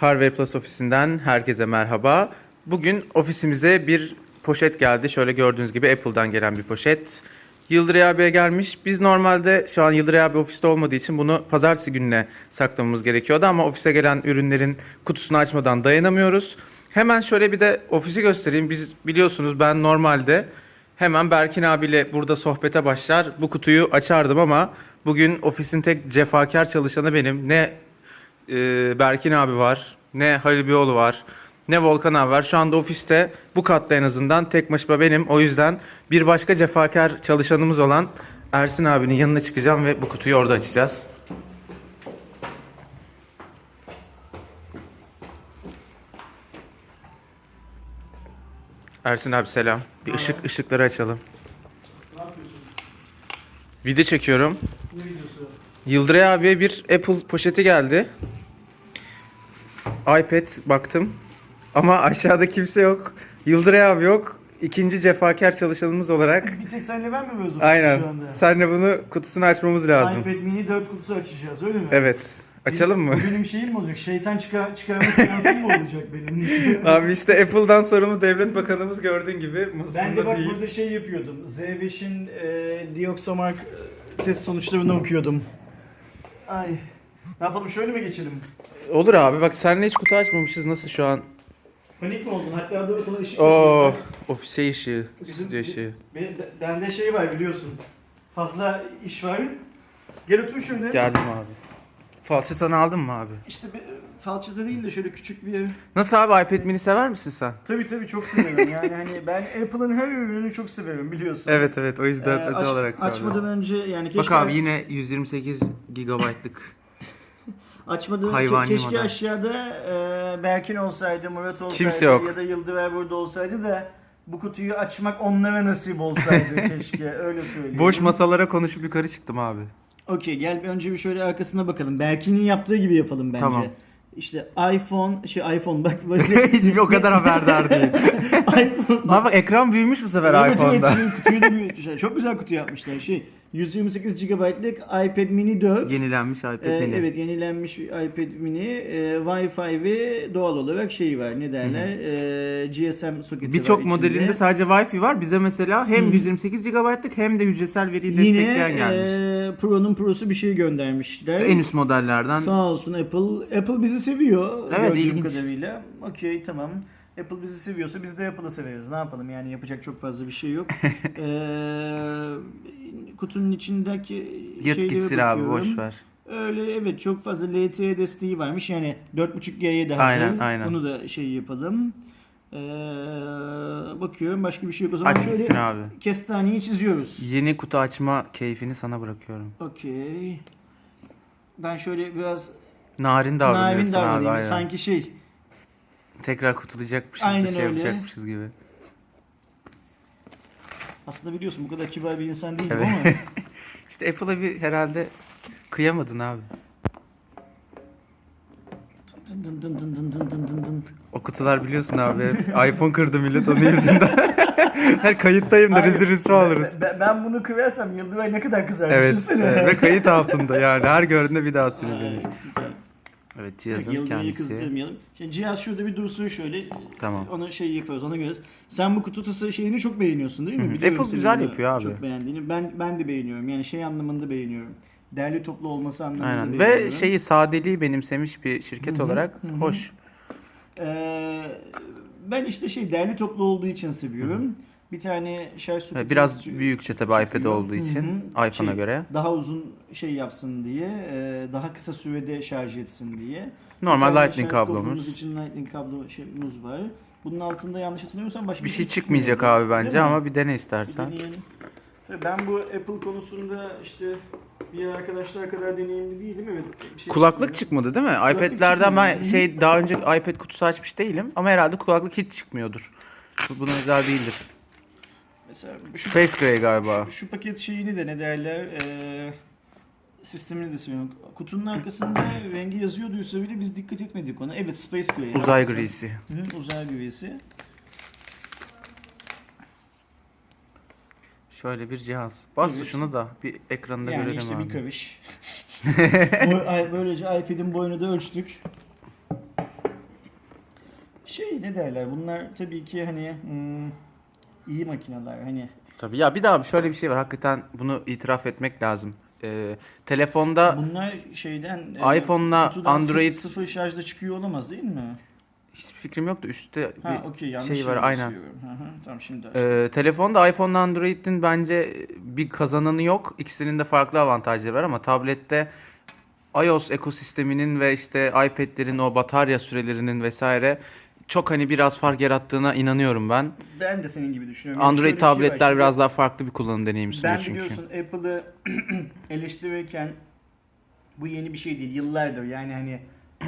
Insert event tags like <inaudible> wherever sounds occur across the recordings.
Harvey Plus ofisinden herkese merhaba. Bugün ofisimize bir poşet geldi. Şöyle gördüğünüz gibi Apple'dan gelen bir poşet. Yıldıray abiye gelmiş. Biz normalde şu an Yıldıray abi ofiste olmadığı için bunu pazartesi gününe saklamamız gerekiyordu ama ofise gelen ürünlerin kutusunu açmadan dayanamıyoruz. Hemen şöyle bir de ofisi göstereyim. Biz biliyorsunuz ben normalde hemen Berkin abiyle burada sohbete başlar. Bu kutuyu açardım ama bugün ofisin tek cefakar çalışanı benim. Ne e, Berkin abi var, ne Halil Biyoğlu var, ne Volkan abi var. Şu anda ofiste bu katta en azından tek başıma benim. O yüzden bir başka cefakar çalışanımız olan Ersin abinin yanına çıkacağım ve bu kutuyu orada açacağız. Ersin abi selam. Bir ışık ışıkları açalım. Ne yapıyorsun? Video çekiyorum. Ne videosu? Yıldıray abiye bir Apple poşeti geldi. iPad baktım. Ama aşağıda kimse yok. Yıldıray abi yok. İkinci cefakar çalışanımız olarak. Bir tek senle ben mi böyle şu Aynen. anda? Senle bunu kutusunu açmamız lazım. iPad mini 4 kutusu açacağız öyle mi? Evet. Açalım mı? Benim şeyim mi olacak? Şeytan çıkar, çıkarma seansım mı olacak benim? <laughs> Abi işte Apple'dan sorumlu devlet bakanımız gördüğün gibi ben de bak değil. burada şey yapıyordum. Z5'in e, Dioxamark e, test sonuçlarını okuyordum. Ay. Ne yapalım şöyle mi geçelim? Olur abi bak seninle hiç kutu açmamışız nasıl şu an? Panik mi oldun? Hatta dur sana ışık Oo, bakayım. ofis ışığı, Bizim- stüdyo ışığı. Ben- Bende şey var biliyorsun. Fazla iş var. Gel otur şöyle. Geldim abi. Falçatanı aldın mı abi? İşte bir, falçata değil de şöyle küçük bir. Nasıl abi iPad mini sever misin sen? Tabii tabii çok severim. Yani hani ben Apple'ın her ürününü çok severim biliyorsun. Evet evet o yüzden Ee, özel aç- olarak seviyorum. Açmadan önce yani keşke Bak abi yine 128 GB'lık. <laughs> açmadan ke- hayvani keşke model. aşağıda e, Berkin olsaydı, Murat olsaydı Kimse yok. ya da Yıldıver burada olsaydı da bu kutuyu açmak onlara nasip olsaydı <laughs> keşke öyle söyleyeyim. Boş masalara konuşup yukarı çıktım abi. Okey gel bir önce bir şöyle arkasına bakalım. Berkin'in yaptığı gibi yapalım bence. Tamam. İşte iPhone, şey iPhone bak <laughs> bak. Hiçbir o kadar haberdar değil. iPhone. Abi bak ekran büyümüş bu sefer Evet, iPhone'da. Evet, kutuyu da büyütmüşler. Çok güzel kutu yapmışlar. Şey 128 GB'lık iPad mini 4. Yenilenmiş iPad Ee, mini. evet yenilenmiş iPad mini e, Wi-Fi ve doğal olarak şeyi var ne derler e, GSM soketi var Birçok modelinde sadece Wi-Fi var. Bize mesela hem Hı. 128 GB'lık hem de hücresel veriyi Yine destekleyen gelmiş. e, Pro'nun Pro'su bir şey göndermişler. en üst modellerden. Sağ olsun Apple. Apple bizi seviyor. Evet, ilginç. kadarıyla. Okey tamam. Apple bizi seviyorsa biz de Apple'ı severiz. Ne yapalım yani yapacak çok fazla bir şey yok. <laughs> Ee, kutunun içindeki Yırt gitsin abi boş ver. Öyle evet çok fazla LTE desteği varmış. Yani 4.5G'ye de hazır. Aynen, aynen. Onu da şey yapalım. Ee, bakıyorum başka bir şey yok. O zaman Aç gitsin abi. kestaneyi çiziyoruz. Yeni kutu açma keyfini sana bırakıyorum. Okey. Ben şöyle biraz Narin narin davranıyorsun abi. davranayım. aynen. Sanki şey Tekrar kutulayacakmışız Aynen da şey öyle. yapacakmışız gibi. Aslında biliyorsun bu kadar kibar bir insan değilim Evet. ama <laughs> İşte Apple'a bir herhalde kıyamadın abi. dın dın dın dın dın dın dın dın dın. O kutular biliyorsun abi. iPhone kırdı millet onun yüzünden. <laughs> Her kayıttayım da Hayır, rezil rüsva oluruz. Ben, ben bunu kırarsam Yıldıray ne kadar kızar Evet, düşünsene. evet, ve kayıt altında yani her gördüğünde bir daha Ay, sinirlenir. süper. Evet cihazın Yıldıray'ı kendisi. kızdırmayalım. Şimdi cihaz şurada bir dursun şöyle. Tamam. Onu şey yapıyoruz ona göre. Sen bu kutu tası şeyini çok beğeniyorsun değil mi? Biliyorum Apple güzel yapıyor abi. Çok beğendiğini. Ben ben de beğeniyorum. Yani şey anlamında beğeniyorum. Derli toplu olması anlamında Aynen. beğeniyorum. Ve şeyi sadeliği benimsemiş bir şirket Hı hı, olarak hı hı. hoş. Ee, ben işte şey derli toplu olduğu için seviyorum. Bir tane şarj soketi Evet, Biraz büyükçe tabii iPad olduğu için iPhone'a Şey, göre. Daha uzun şey yapsın diye, e, daha kısa sürede şarj etsin diye. Normal Bir tane Lightning şarj koduğumuz kablomuz. için Lightning kablomuz var. Bunun altında yanlış hatırlamıyorsam başka Bir şey çıkmıyor. çıkmayacak abi bence Değil mi? ama bir dene istersen. deneyelim. Tabii ben bu Apple konusunda işte bir arkadaşlar kadar deneyimli değilim. Evet. bir şey Kulaklık çıkmıyor. çıkmadı değil mi? iPad'lerden ben çıkmadı. şey daha önce iPad kutusu açmış değilim ama herhalde kulaklık hiç çıkmıyordur. Bu buna özel değildir. Mesela şu, Space Gray galiba. şu paket şeyini de ne derler eee sistemini de seviyorum. Kutunun arkasında rengi yazıyorduysa bile biz dikkat etmedik ona. Evet Space Gray. Uzay haklısın. grisi. Hı, uzay grisi. Şöyle bir cihaz. Bas Evet. tuşunu da bir ekranında yani görelim işte abi. bir. <laughs> Boy- ay- Böylece iPad'in boyunu da ölçtük. Şey ne derler bunlar tabii ki hani hmm, iyi makineler hani Tabii ya bir daha şöyle bir şey var. Hakikaten bunu itiraf etmek lazım. Ee, telefonda bunlar şeyden iPhone'la kutudan Android- sıfır, sıfır şarjda çıkıyor olamaz değil mi? hiçbir fikrim yoktu. Üstte Ha bir okey yanlış şey var aynen. basıyorum. Hı hı, tamam şimdi. Ee, telefonda iPhone'la Android'in bence bir kazananı yok. İkisinin de farklı avantajları var ama tablette iOS ekosisteminin ve işte iPad'lerin o batarya sürelerinin vesaire çok hani biraz fark yarattığına inanıyorum ben. ben de senin gibi düşünüyorum. Yani Android bir şey tabletler şimdi biraz daha farklı bir kullanım deneyimi sunuyor Ben çünkü. biliyorsun Apple'ı <clears throat> eleştirirken bu yeni bir şey değil. Yıllardır yani hani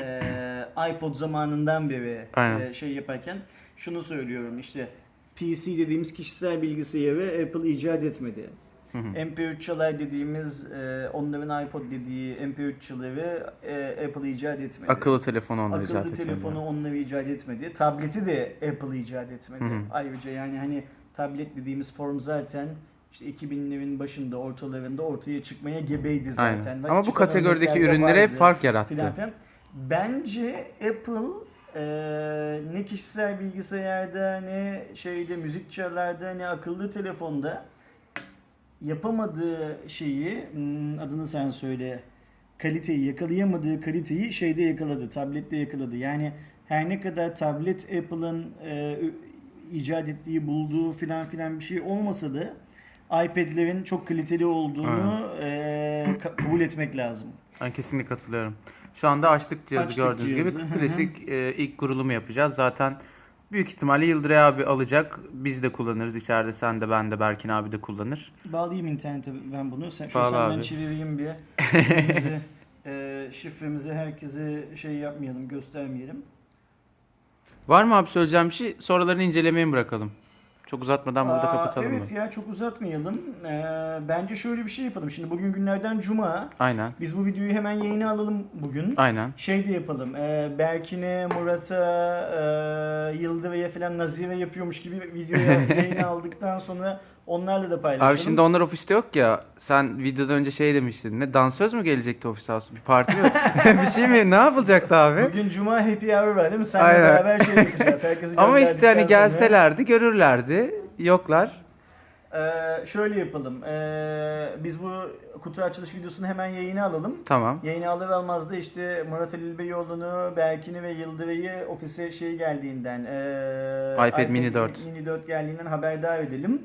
e, iPod zamanından beri Aynen. e, şey yaparken şunu söylüyorum işte PC dediğimiz kişisel bilgisayarı Apple icat etmedi. Hı hı. MP3 çalar dediğimiz e, onların iPod dediği MP3 çaları e, Apple icat etmedi. Akıllı telefonu onları Akıllı icat etmedi. telefonu onları icat etmedi. Tableti de Apple icat etmedi. Hı hı. Ayrıca yani hani tablet dediğimiz form zaten işte 2000'lerin başında ortalarında ortaya çıkmaya gebeydi zaten. Aynen. Ama bu kategorideki ürünlere vardı fark filan yarattı. filan. Bence Apple e, ne kişisel bilgisayarda ne şeyde müzik çalarda ne akıllı telefonda yapamadığı şeyi hmm, adını sen söyle kaliteyi yakalayamadığı kaliteyi şeyde yakaladı tablette yakaladı yani her ne kadar tablet Apple'ın e, icat ettiği bulduğu filan filan bir şey olmasa da iPad'lerin çok kaliteli olduğunu e, ka- kabul etmek lazım. Ben kesinlikle katılıyorum. Şu anda açtık cihazı Açtık gördüğünüz cihazı, gibi klasik e, ilk kurulumu yapacağız. Zaten büyük ihtimalle Yıldıray abi alacak. Biz de kullanırız içeride. Sen de ben de Berkin abi de kullanır. Bağlayayım internete ben bunu. Sen, şu Bağla senden abi. çevireyim bir. <laughs> E, şifremizi herkese şey yapmayalım, göstermeyelim. Var mı abi söyleyeceğim bir şey? Sorularını incelemeye mi bırakalım? Çok uzatmadan burada Aa, kapatalım Evet mı? ya çok uzatmayalım. Ee, bence şöyle bir şey yapalım. Şimdi bugün günlerden cuma. Aynen. Biz bu videoyu hemen yayına alalım bugün. Aynen. Şey de yapalım. E, Berkin'e, Murat'a, e, Yıldıray'a falan Nazire yapıyormuş gibi videoya <laughs> yayına aldıktan sonra onlarla da paylaşalım. Abi şimdi onlar ofiste yok ya. Sen videodan önce şey demiştin. Ne dansöz mü gelecekti ofiste aslında? Bir parti mi? <laughs> bir şey mi? Ne yapılacaktı abi? Bugün cuma happy hour var değil mi? Seninle Aynen. beraber şey yapacağız. <laughs> Herkesi Ama işte hani sonra- gelselerdi görürlerdi. Yoklar. Ee, şöyle yapalım. Ee, biz bu kutu açılış videosunu hemen yayına alalım. Tamam. Yayına alır almaz da işte Murat Ali Beyoğlu'nu, Berkin'i ve Yıldıray'ı ofise şey geldiğinden ee, iPad Mini 4. Mini 4 geldiğinden haberdar edelim.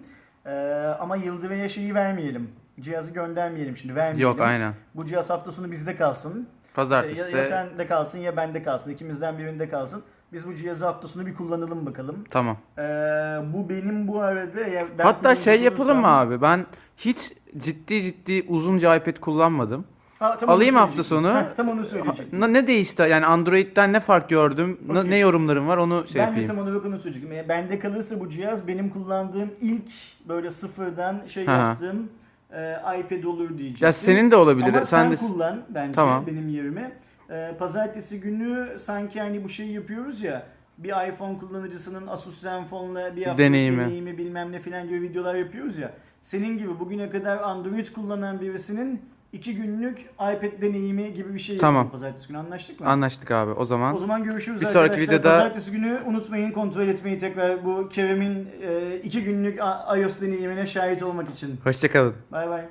Ee, ama Yıldıray'a şeyi vermeyelim. Cihazı göndermeyelim şimdi vermeyelim. Yok aynen. Bu cihaz hafta sonu bizde kalsın. Pazartesi ya, de ya sende kalsın ya bende kalsın. İkimizden birinde kalsın. Biz bu cihazı hafta sonu bir kullanalım bakalım. tamam. Ee, bu benim bu arada ya Hatta şey yapalım mı abi? Ben hiç ciddi ciddi uzunca iPad kullanmadım. Ha, tam onu Alayım hafta söyleyecektim. sonu. Heh, tam onu söyleyecektim. Ne, ne değişti? Yani Android'den ne fark gördüm? Ne- Okey. Ne yorumlarım var onu şey ben de yapayım. tam olarak onu söyleyecektim. Yani bende kalırsa bu cihaz benim kullandığım ilk böyle sıfırdan şey Hı hı. yaptığım e, iPad olur diyecektim. Ya senin de olabilir. Ama sen, sen de kullan bence Tamam. benim yerime. E, pazartesi günü sanki hani bu şeyi yapıyoruz ya bir iPhone kullanıcısının Asus Zenfone'la bir haftalık Deneyimi. deneyimi. bilmem ne filan gibi videolar yapıyoruz ya. Senin gibi bugüne kadar Android kullanan birisinin iki günlük iPad deneyimi gibi bir şey Tamam. yapalım pazartesi günü anlaştık mı? anlaştık abi. O zaman O zaman görüşürüz Bir sonraki arkadaşlar. videoda- Pazartesi günü unutmayın kontrol etmeyi tekrar bu Kerem'in e, iki günlük a- iOS deneyimine şahit olmak için. hoşçakalın. Bay bay.